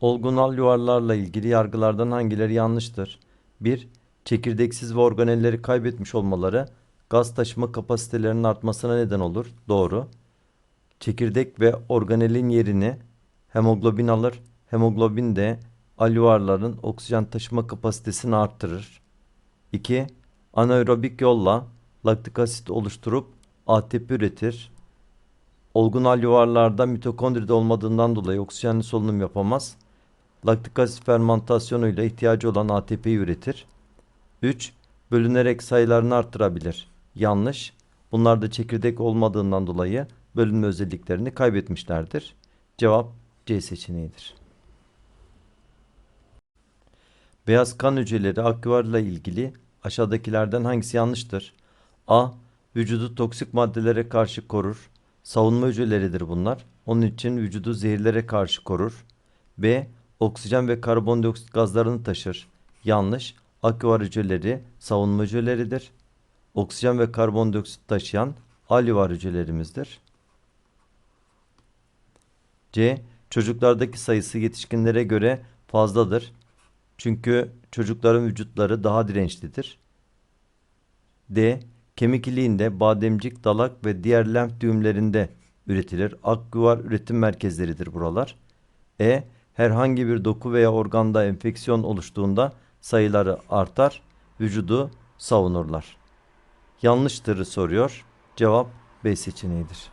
Olgunal yuvarlarla ilgili yargılardan hangileri yanlıştır? 1. Çekirdeksiz ve organelleri kaybetmiş olmaları gaz taşıma kapasitelerinin artmasına neden olur. Doğru. Çekirdek ve organelin yerini hemoglobin alır. Hemoglobin de alüvarların oksijen taşıma kapasitesini arttırır. 2. Anaerobik yolla laktik asit oluşturup ATP üretir. Olgun alüvarlarda mitokondride olmadığından dolayı oksijenli solunum yapamaz. Laktik asit fermentasyonuyla ihtiyacı olan ATP'yi üretir. 3. Bölünerek sayılarını artırabilir. Yanlış. Bunlar da çekirdek olmadığından dolayı bölünme özelliklerini kaybetmişlerdir. Cevap C seçeneğidir. Beyaz kan hücreleri aküvarla ilgili aşağıdakilerden hangisi yanlıştır? A. Vücudu toksik maddelere karşı korur. Savunma hücreleridir bunlar. Onun için vücudu zehirlere karşı korur. B. Oksijen ve karbondioksit gazlarını taşır. Yanlış. Aküvar hücreleri savunma hücreleridir. Oksijen ve karbondioksit taşıyan alüvar hücrelerimizdir. C. Çocuklardaki sayısı yetişkinlere göre fazladır. Çünkü çocukların vücutları daha dirençlidir. D. Kemik iliğinde, bademcik, dalak ve diğer lenf düğümlerinde üretilir. Aküvar üretim merkezleridir buralar. E. Herhangi bir doku veya organda enfeksiyon oluştuğunda sayıları artar, vücudu savunurlar. Yanlıştırı soruyor. Cevap B seçeneğidir.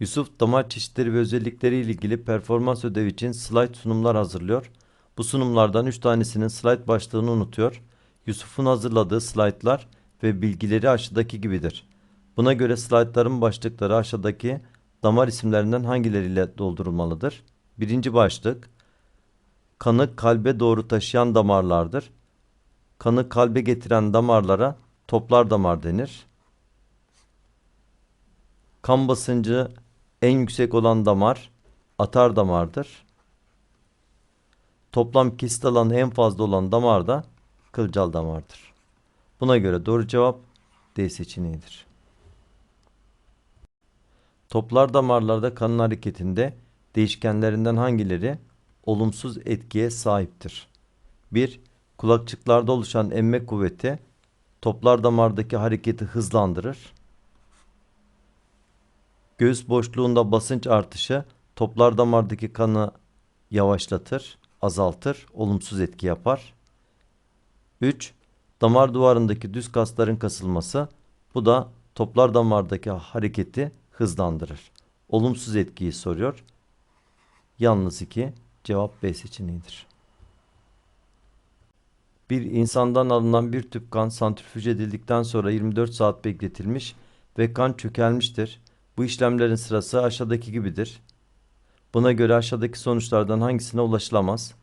Yusuf damar çeşitleri ve özellikleri ile ilgili performans ödevi için slide sunumlar hazırlıyor. Bu sunumlardan 3 tanesinin slide başlığını unutuyor. Yusuf'un hazırladığı slaytlar ve bilgileri aşağıdaki gibidir. Buna göre slaytların başlıkları aşağıdaki damar isimlerinden hangileriyle doldurulmalıdır? Birinci başlık kanı kalbe doğru taşıyan damarlardır. Kanı kalbe getiren damarlara toplar damar denir. Kan basıncı en yüksek olan damar atar damardır. Toplam kesit alanı en fazla olan damar da kılcal damardır. Buna göre doğru cevap D seçeneğidir. Toplar damarlarda kanın hareketinde değişkenlerinden hangileri olumsuz etkiye sahiptir? 1. Kulakçıklarda oluşan emme kuvveti toplar damardaki hareketi hızlandırır. Göğüs boşluğunda basınç artışı toplar damardaki kanı yavaşlatır, azaltır, olumsuz etki yapar. 3. Damar duvarındaki düz kasların kasılması bu da toplar damardaki hareketi hızlandırır. Olumsuz etkiyi soruyor. Yalnız 2 cevap B seçeneğidir. Bir insandan alınan bir tüp kan santrifüj edildikten sonra 24 saat bekletilmiş ve kan çökelmiştir. Bu işlemlerin sırası aşağıdaki gibidir. Buna göre aşağıdaki sonuçlardan hangisine ulaşılamaz?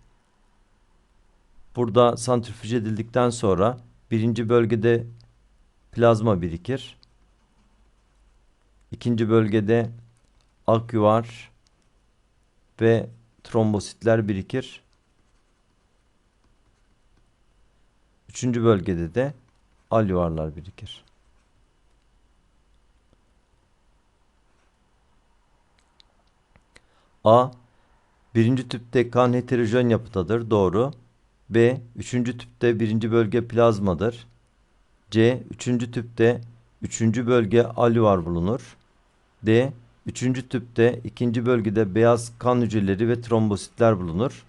Burada santrifüj edildikten sonra birinci bölgede plazma birikir. İkinci bölgede aküvar ve trombositler birikir. Üçüncü bölgede de alüvarlar birikir. A. Birinci tüpte kan heterojen yapıdadır. Doğru. B. Üçüncü tüpte birinci bölge plazmadır. C. Üçüncü tüpte üçüncü bölge alüvar bulunur. D. Üçüncü tüpte ikinci bölgede beyaz kan hücreleri ve trombositler bulunur.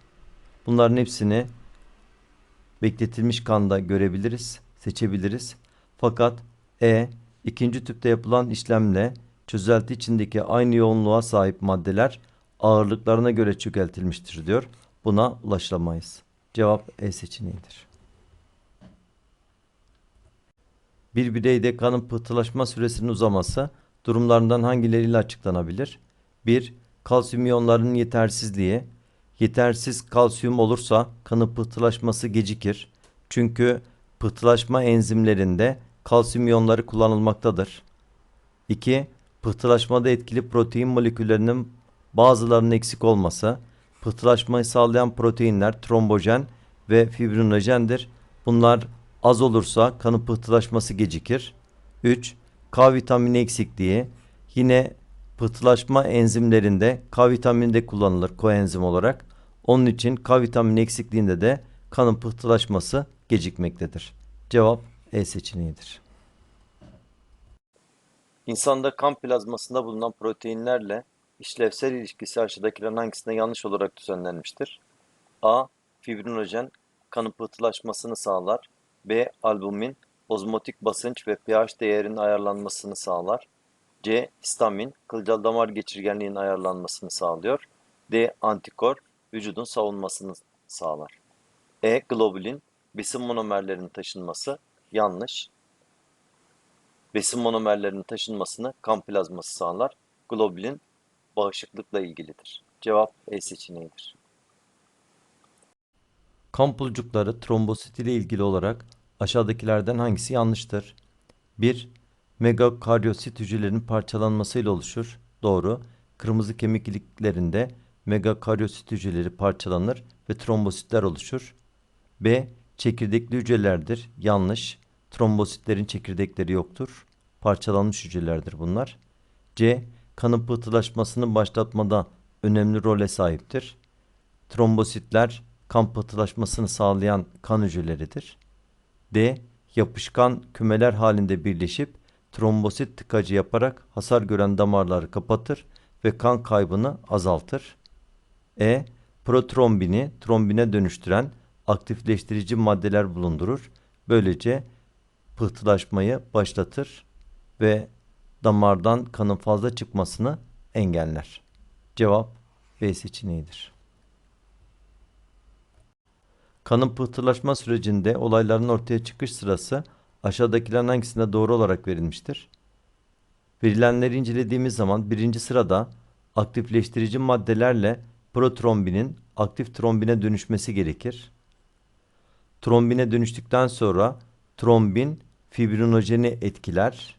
Bunların hepsini bekletilmiş kanda görebiliriz, seçebiliriz. Fakat E. ikinci tüpte yapılan işlemle çözelti içindeki aynı yoğunluğa sahip maddeler ağırlıklarına göre çökeltilmiştir diyor. Buna ulaşılamayız. Cevap E seçeneğidir. Bir bireyde kanın pıhtılaşma süresinin uzaması durumlarından hangileriyle açıklanabilir? 1. Kalsiyum iyonlarının yetersizliği. Yetersiz kalsiyum olursa kanın pıhtılaşması gecikir. Çünkü pıhtılaşma enzimlerinde kalsiyum iyonları kullanılmaktadır. 2. Pıhtılaşmada etkili protein moleküllerinin bazılarının eksik olması. Pıhtılaşmayı sağlayan proteinler trombojen ve fibrinojendir. Bunlar az olursa kanın pıhtılaşması gecikir. 3. K vitamini eksikliği. Yine Pıhtılaşma enzimlerinde K vitamini de kullanılır koenzim olarak. Onun için K vitamini eksikliğinde de kanın pıhtılaşması gecikmektedir. Cevap E seçeneğidir. İnsanda kan plazmasında bulunan proteinlerle işlevsel ilişkisi aşağıdakilerin hangisinde yanlış olarak düzenlenmiştir? A. Fibrinojen kanın pıhtılaşmasını sağlar. B. Albumin ozmotik basınç ve pH değerinin ayarlanmasını sağlar. C. Histamin kılcal damar geçirgenliğinin ayarlanmasını sağlıyor. D. Antikor vücudun savunmasını sağlar. E. Globulin besin monomerlerinin taşınması yanlış. Besin monomerlerinin taşınmasını kan plazması sağlar. Globulin bağışıklıkla ilgilidir. Cevap E seçeneğidir. Kan pulcukları trombosit ile ilgili olarak aşağıdakilerden hangisi yanlıştır? 1. Megakaryosit hücrelerinin parçalanmasıyla oluşur. Doğru. Kırmızı kemik iliklerinde megakaryosit hücreleri parçalanır ve trombositler oluşur. B. Çekirdekli hücrelerdir. Yanlış. Trombositlerin çekirdekleri yoktur. Parçalanmış hücrelerdir bunlar. C. Kanın pıhtılaşmasını başlatmada önemli role sahiptir. Trombositler kan pıhtılaşmasını sağlayan kan hücreleridir. D. Yapışkan kümeler halinde birleşip trombosit tıkacı yaparak hasar gören damarları kapatır ve kan kaybını azaltır. E. Protrombini trombine dönüştüren aktifleştirici maddeler bulundurur. Böylece pıhtılaşmayı başlatır ve damardan kanın fazla çıkmasını engeller. Cevap B seçeneğidir. Kanın pıhtılaşma sürecinde olayların ortaya çıkış sırası aşağıdakilerin hangisinde doğru olarak verilmiştir? Verilenleri incelediğimiz zaman birinci sırada aktifleştirici maddelerle protrombinin aktif trombine dönüşmesi gerekir. Trombine dönüştükten sonra trombin fibrinojeni etkiler.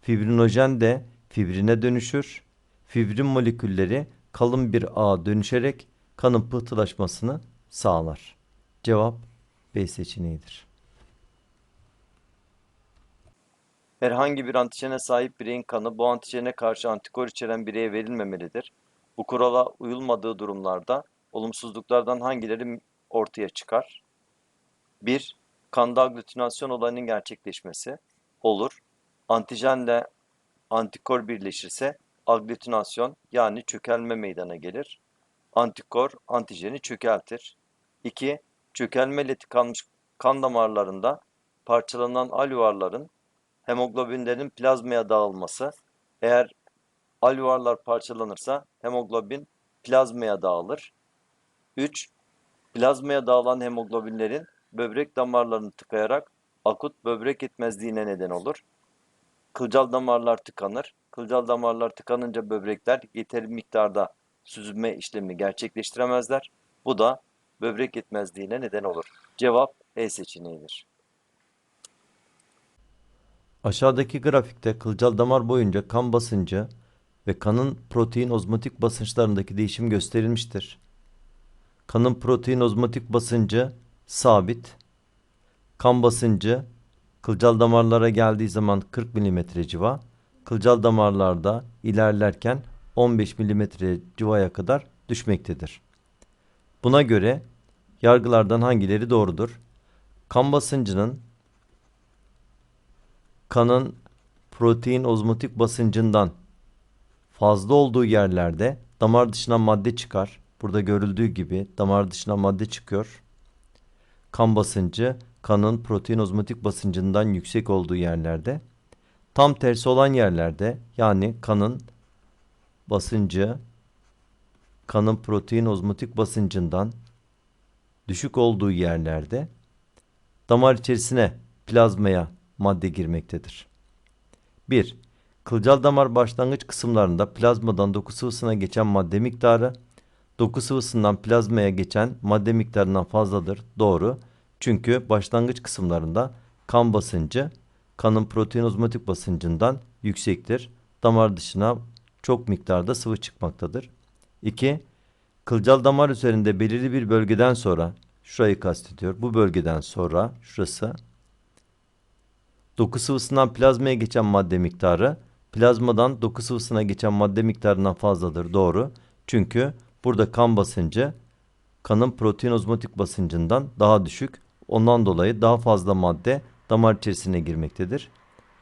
Fibrinojen de fibrine dönüşür. Fibrin molekülleri kalın bir ağa dönüşerek kanın pıhtılaşmasını sağlar. Cevap B seçeneğidir. Herhangi bir antijene sahip bireyin kanı bu antijene karşı antikor içeren bireye verilmemelidir. Bu kurala uyulmadığı durumlarda olumsuzluklardan hangileri ortaya çıkar? 1. Kanda aglutinasyon olayının gerçekleşmesi olur. Antijenle antikor birleşirse aglutinasyon yani çökelme meydana gelir. Antikor antijeni çökeltir. 2. Çökelmeyle tıkanmış kan damarlarında parçalanan alüvarların hemoglobinlerin plazmaya dağılması. Eğer alüvarlar parçalanırsa hemoglobin plazmaya dağılır. 3. Plazmaya dağılan hemoglobinlerin böbrek damarlarını tıkayarak akut böbrek yetmezliğine neden olur. Kılcal damarlar tıkanır. Kılcal damarlar tıkanınca böbrekler yeteri miktarda süzülme işlemi gerçekleştiremezler. Bu da böbrek yetmezliğine neden olur. Cevap E seçeneğidir. Aşağıdaki grafikte kılcal damar boyunca kan basıncı ve kanın protein ozmotik basınçlarındaki değişim gösterilmiştir. Kanın protein ozmotik basıncı sabit. Kan basıncı kılcal damarlara geldiği zaman 40 mm civa, kılcal damarlarda ilerlerken 15 mm civaya kadar düşmektedir. Buna göre yargılardan hangileri doğrudur? Kan basıncının kanın protein ozmotik basıncından fazla olduğu yerlerde damar dışına madde çıkar. Burada görüldüğü gibi damar dışına madde çıkıyor. Kan basıncı kanın protein ozmotik basıncından yüksek olduğu yerlerde. Tam tersi olan yerlerde yani kanın basıncı kanın protein ozmotik basıncından düşük olduğu yerlerde damar içerisine plazmaya madde girmektedir. 1. Kılcal damar başlangıç kısımlarında plazmadan doku sıvısına geçen madde miktarı doku sıvısından plazmaya geçen madde miktarından fazladır. Doğru. Çünkü başlangıç kısımlarında kan basıncı kanın protein ozmotik basıncından yüksektir. Damar dışına çok miktarda sıvı çıkmaktadır. 2. Kılcal damar üzerinde belirli bir bölgeden sonra şurayı kastediyor. Bu bölgeden sonra şurası doku sıvısından plazmaya geçen madde miktarı plazmadan doku sıvısına geçen madde miktarından fazladır. Doğru. Çünkü burada kan basıncı kanın protein ozmotik basıncından daha düşük. Ondan dolayı daha fazla madde damar içerisine girmektedir.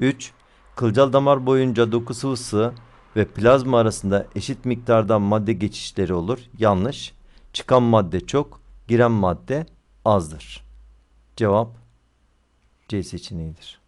3. Kılcal damar boyunca doku sıvısı ve plazma arasında eşit miktarda madde geçişleri olur. Yanlış. Çıkan madde çok, giren madde azdır. Cevap C seçeneğidir.